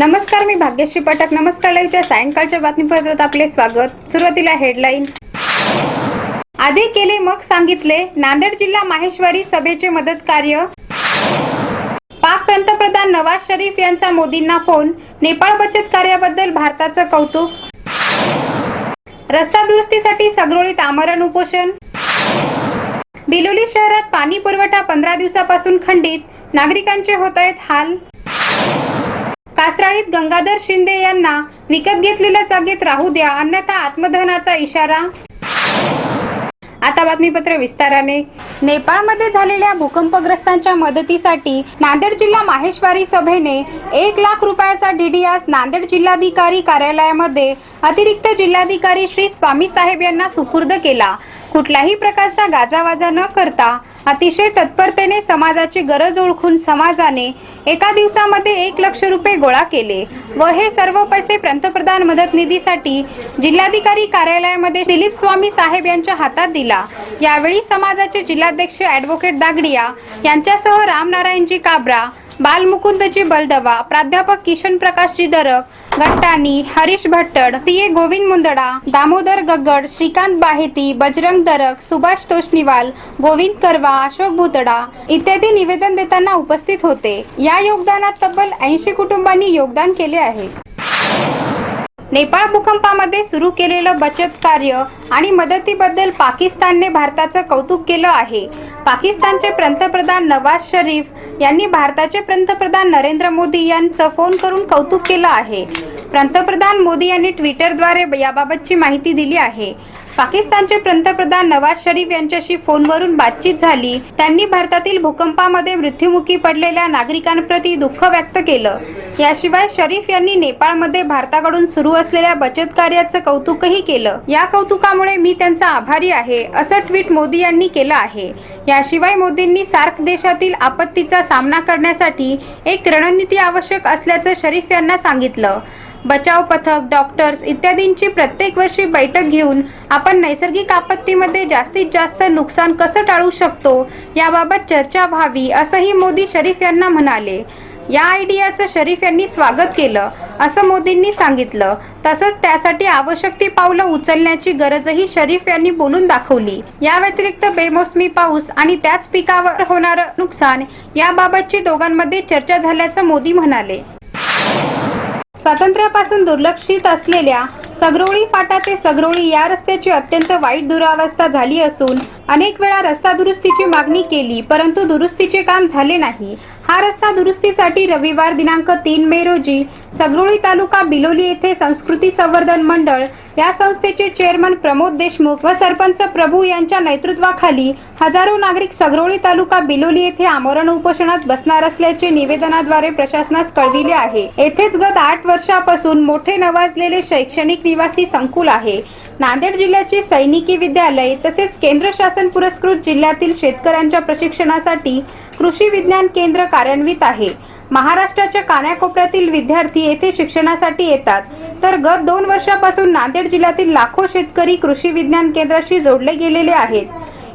नमस्कार मी भाग्यश्री पटक. नमस्कार लाईव्हच्या सायंकाळच्या बातमीपत्रात आपले स्वागत. सुरुवातीला हेडलाईन आधी केले मग सांगितले नांदेड जिल्हा माहेश्वरी सभेचे मदत कार्य. पाक पंतप्रधान नवाज शरीफ यांचा मोदींना फोन. नेपाळ बचत कार्याबद्दल भारताचं कौतुक. रस्ता दुरुस्तीसाठी सगरोळीत आमरण उपोषण. बिलोली शहरात पाणी पुरवठा पंधरा दिवसापासून खंडित. नागरिकांचे होत आहेत हाल. कास्त्राळीत गंगाधर शिंदे यांना विकत घेतलेल्या जागेत राहू द्या अन्यथा आत्मदहनाचा इशारा. आता बातमीपत्र विस्ताराने. नेपाळमध्ये झालेल्या भूकंपग्रस्तांच्या मदतीसाठी नांदेड जिल्हा माहेश्वरी सभेने एक लाख रुपयाचा डीडी आज नांदेड जिल्हाधिकारी कार्यालयामध्ये अतिरिक्त जिल्हाधिकारी श्री स्वामी साहेब यांना सुपूर्द केला. कुठल्याही प्रकारचा गाजावाजा न करता अतिशय तत्परतेने समाजाची गरज ओळखून समाजाने एका दिवसामध्ये एक लक्ष रुपये गोळा केले व हे सर्व पैसे पंतप्रधान मदत निधीसाठी जिल्हाधिकारी कार्यालयामध्ये दिलीप स्वामी साहेब यांच्या हातात दिला. यावेळी समाजाचे जिल्हाध्यक्ष ॲडव्होकेट दागडिया यांच्यासह रामनारायणजी काबरा बालमुकुंदजी बलदवा प्राध्यापक किशन प्रकाशजी दरक घट्टानी हरीश भट्टड सीए गोविंद मुंदडा दामोदर गग्गड श्रीकांत बाहेती बजरंग दरक सुभाष तोष्णीवाल गोविंद करवा अशोक भुतडा इत्यादी निवेदन देताना उपस्थित होते. या योगदानात तब्बल ऐंशी कुटुंबांनी योगदान केले आहे. नेपाळ भूकंपामध्ये सुरू केलेलं बचत कार्य आणि मदतीबद्दल पाकिस्तानने भारताचं कौतुक केलं आहे. पाकिस्तानचे पंतप्रधान नवाज शरीफ यांनी भारताचे पंतप्रधान नरेंद्र मोदी यांचं फोन करून कौतुक केलं आहे. पंतप्रधान मोदी यांनी ट्विटरद्वारे याबाबतची माहिती दिली आहे. पाकिस्तानचे पंतप्रधान नवाज शरीफ यांच्याशी फोनवरून बातचीत झाली. त्यांनी भारतातील भूकंपामध्ये मृत्युमुखी पडलेल्या नागरिकांप्रती दुःख व्यक्त केलं. याशिवाय शरीफ यांनी नेपाळमध्ये भारताकडून सुरू असलेल्या बचत कार्याचं कौतुकही केलं. या कौतुकामुळे मी त्यांचा आभारी आहे असं ट्विट मोदी यांनी केलं आहे. याशिवाय मोदींनी सार्क देशातील आपत्तीचा सामना करण्यासाठी एक रणनीती आवश्यक असल्याचं शरीफ यांना सांगितलं. बचाव पथक डॉक्टर्स इत्यादींची प्रत्येक वर्षी बैठक घेऊन आपण नैसर्गिक आपत्तीमध्ये जास्तीत जास्त नुकसान कसं टाळू शकतो याबाबत चर्चा व्हावी असंही मोदी शरीफ यांना म्हणाले. या आयडियाचं शरीफ यांनी स्वागत केलं असं मोदींनी सांगितलं. तसंच त्यासाठी आवश्यक ती पावलं उचलण्याची गरजही शरीफ यांनी बोलून दाखवली. या व्यतिरिक्त बेमोसमी पाऊस आणि त्याच पिकावर होणारं नुकसान याबाबतची दोघांमध्ये चर्चा झाल्याचं मोदी म्हणाले. स्वातंत्र्यापासून दुर्लक्षित असलेल्या सगरोळी फाटा ते सगरोळी या रस्त्याची अत्यंत वाईट दुरावस्था झाली असून अनेक वेळा रस्ता दुरुस्तीची मागणी केली परंतु दुरुस्तीचे काम झाले नाही. हा रस्ता दुरुस्तीसाठी रविवार दिनांक तीन मे रोजी सगरोळी तालुका बिलोली येथे संस्कृती संवर्धन मंडळ या संस्थेचे चेअरमन प्रमोद देशमुख व सरपंच प्रभू यांच्या नेतृत्वाखाली हजारो नागरिक सगरोळी तालुका बिलोली येथे आमरण उपोषणात बसणार असल्याचे निवेदनाद्वारे प्रशासनास कळविले आहे. येथेच गत आठ वर्षापासून मोठे नवाजलेले शैक्षणिक निवासी संकुल आहे. नांदेड जिल्ह्याचे सैनिकी विद्यालय तसेच केंद्र शासन पुरस्कृत जिल्ह्यातील शेतकऱ्यांच्या प्रशिक्षणासाठी कृषी विज्ञान केंद्र कार्यान्वित आहे. महाराष्ट्राच्या कानाकोपऱ्यातील विद्यार्थी येथे शिक्षणासाठी येतात. तर गत दोन वर्षापासून नांदेड जिल्ह्यातील लाखो शेतकरी कृषी विज्ञान केंद्राशी जोडले गेलेले आहेत.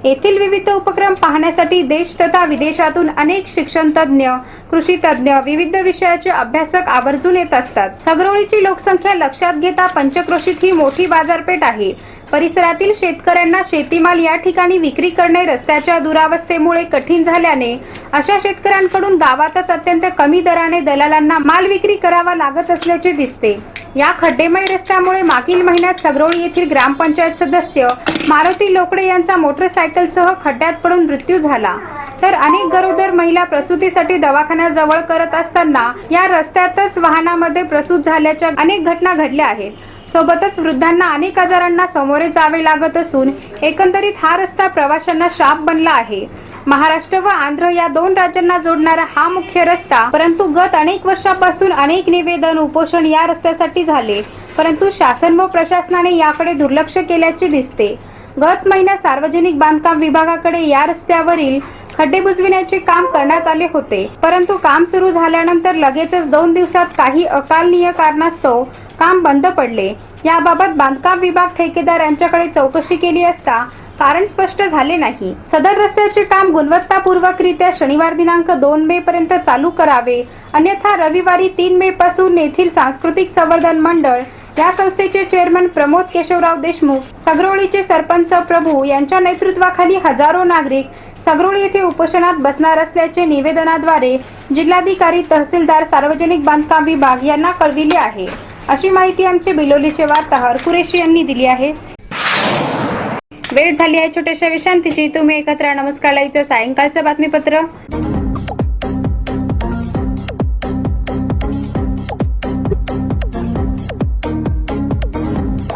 येथील विविध उपक्रम पाहण्यासाठी देश तथा विदेशातून अनेक शिक्षण तज्ज्ञ कृषी तज्ज्ञ विविध विषयाचे अभ्यासक आवर्जून येत असतात. सगरोळीची लोकसंख्या लक्षात घेता पंचक्रोशीत ही मोठी बाजारपेठ आहे. परिसरातील शेतकऱ्यांना शेतीमाल या ठिकाणी विक्री करणे रस्त्याच्या दुरावस्थेमुळे कठीण झाल्याने अशा शेतकऱ्यांकडून गावातच अत्यंत कमी दराने दलालांना माल विक्री करावा लागत असल्याचे दिसते. या खड्डेमय रस्त्यामुळे मागील महिन्यात सगरोळी येथील ग्रामपंचायत सदस्य मारुती लोकडे यांचा मोटरसायकलसह खड्ड्यात पडून मृत्यू झाला. तर अनेक गरोदर महिला प्रसूतीसाठी दवाखान्याजवळ करत असताना या रस्त्यातच वाहनामध्ये प्रसूत झाल्याच्या अनेक घटना घडल्या आहेत. सोबतच वृद्धांना अनेक आजारांना सामोरे जावे लागत असून एकंदरीत हा रस्ता प्रवाशांना शाप बनला आहे. महाराष्ट्र व आंध्र या दोन राज्यांना जोडणारा हा मुख्य रस्ता परंतु गत अनेक वर्षापासून अनेक निवेदन उपोषण या रस्त्यासाठी झाले परंतु शासन व प्रशासनाने याकडे दुर्लक्ष केल्याचे दिसते. गत महिन्यात सार्वजनिक बांधकाम विभागाकडे या रस्त्यावरील खड्डे बुजविण्याचे काम करण्यात आले होते. परंतु काम सुरू झाल्यानंतर लगेचच दोन दिवसात काही अकालनीय कारणास्तव काम बंद पडले. याबाबत बांधकाम विभाग ठेकेदार यांच्याकडे चौकशी केली असता कारण स्पष्ट झाले नाही. सदर रस्त्याचे काम गुणवत्तापूर्वकरित्या शनिवार दिनांक दोन मे पर्यंत चालू करावे. अन्यथा रविवारी तीन मे पासून येथील सांस्कृतिक संवर्धन मंडळ या संस्थेचे चेअरमन प्रमोद केशवराव देशमुख सगरोळीचे सरपंच प्रभू यांच्या नेतृत्वाखाली हजारो नागरिक सगरोळी येथे उपोषणात बसणार असल्याचे निवेदनाद्वारे जिल्हाधिकारी तहसीलदार सार्वजनिक बांधकाम विभाग यांना कळविले आहे. अशी माहिती आमचे बिलोलीचे वार्ताहर कुरेशी यांनी दिली आहे. वेळ झाली आहे छोट्याशा विश्रांतीची. तुम्ही एकत्र नमस्कार. लाईचं सायंकाळचं बातमीपत्र.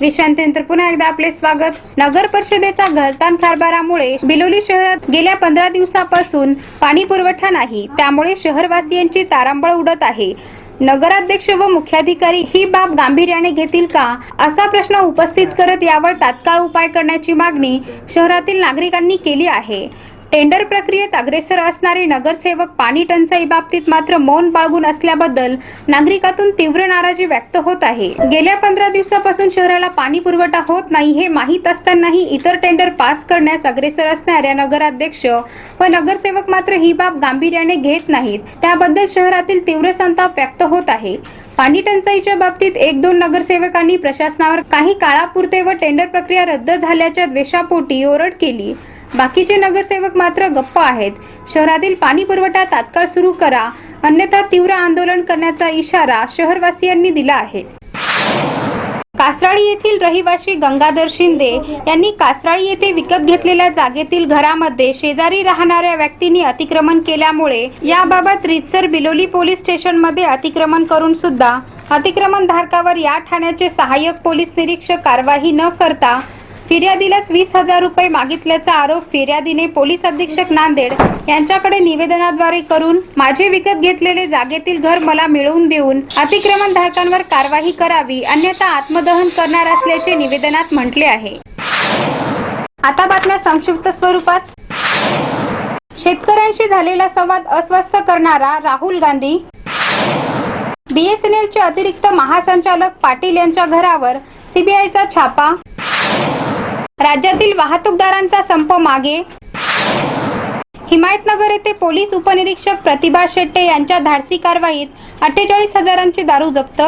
विश्रांतीनंतर पुन्हा एकदा आपले स्वागत. नगर परिषदेचा घरतान कारभारामुळे बिलोली शहरात गेल्या पंधरा दिवसापासून पाणी पुरवठा नाही. त्यामुळे शहरवासियांची तारांबळ उडत आहे. नगराध्यक्ष व मुख्याधिकारी ही बाब गांभीर्याने घेतील का? असा प्रश्न उपस्थित करत यावर तात्काळ उपाय करण्याची मागणी शहरातील नागरिकांनी केली आहे. टेंडर प्रक्रियेत अग्रेसर असणारे नगरसेवक पाणी टंचाई बाबतीत मात्र मौन बाळगून असल्याबद्दल नागरिकातून तीव्र नाराजी व्यक्त होत आहे. गेल्या पंधरा दिवसापासून शहराला पाणी पुरवठा होत नाही हे माहीत असतानाही इतर टेंडर पास करण्यास अग्रेसर असणाऱ्या नगराध्यक्ष व नगरसेवक मात्र ही बाब गांभीर्याने घेत नाहीत. त्याबद्दल शहरातील तीव्र संताप व्यक्त होत आहे. पाणी टंचाईच्या बाबतीत एक दोन नगरसेवकांनी प्रशासनावर काही काळापुरते व टेंडर प्रक्रिया रद्द झाल्याच्या द्वेषापोटी ओरड केली. बाकीचे नगरसेवक मात्र गप्प आहेत. शहरातील पाणी पुरवठा तात्काळ सुरू करा. अन्यथा तीव्र आंदोलन करण्याचा इशारा शहरवासियांनी दिला आहे. कासराळी येथील रहिवासी गंगाधर शिंदे यांनी कासराळी येथे विकत घेतलेल्या जागेतील घरामध्ये शेजारी राहणाऱ्या व्यक्तींनी अतिक्रमण केल्यामुळे याबाबत रितसर बिलोली पोलीस स्टेशनमध्ये अतिक्रमण करून सुद्धा अतिक्रमण धारकावर या ठाण्याचे सहाय्यक पोलीस निरीक्षक कारवाई न करता फिर्यादीलाच वीस हजार रुपये मागितल्याचा आरोप फिर्यादीने पोलीस अधीक्षक नांदेड यांच्याकडे निवेदनाद्वारे करून माझे विकत घेतलेले जागेतील घर मला मिळवून देऊन अतिक्रमण धारकांवर कारवाई करावी अन्यथा आत्मदहन करणार असल्याचे निवेदनात म्हटले आहे. आता बातम्या संक्षिप्त स्वरूपात. शेतकऱ्यांशी झालेला संवाद अस्वस्थ करणारा राहुल गांधी. बीएसएनएलचे अतिरिक्त महासंचालक पाटील यांच्या घरावर सीबीआयचा छापा. राज्यातील वाहतूकदारांचा संप मागे. हिमायतनगर येथे पोलीस उपनिरीक्षक प्रतिभा शेट्टे यांच्या धाडसी कारवाईत अठ्ठेचाळीस हजारांची दारू जप्त.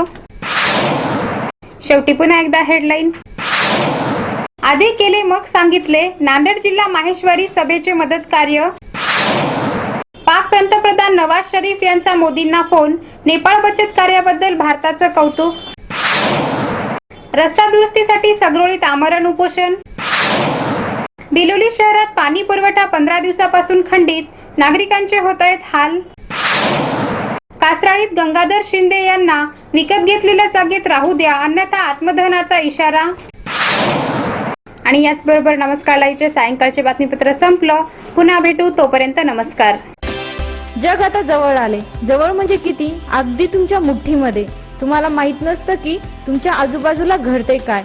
शेवटी पुन्हा एकदा हेडलाईन. आधी केले मग सांगितले नांदेड जिल्हा माहेश्वरी सभेचे मदत कार्य. पाक पंतप्रधान नवाज शरीफ यांचा मोदींना फोन नेपाळ बचत कार्याबद्दल भारताचं कौतुक. रस्ता दुरुस्तीसाठी सगरोळीत आमरण उपोषण. बिलोली शहरात पाणी पुरवठा पंधरा दिवसापासून खंडित. नागरिकांचे होत आहेत हाल. कासराळीत गंगाधर शिंदे यांना विकत घेतलेल्या जागेत राहू द्या अन्यथा आत्मदहनाचा इशारा. आणि याचबरोबर नमस्कार लाईव्हचे सायंकाळचे बातमीपत्र संपलं. पुन्हा भेटू तोपर्यंत नमस्कार. जग आता जवळ आले. जवळ म्हणजे किती? अगदी तुमच्या मुठ्ठीमध्ये. तुम्हाला माहीत नसतं की तुमच्या आजूबाजूला घडते काय.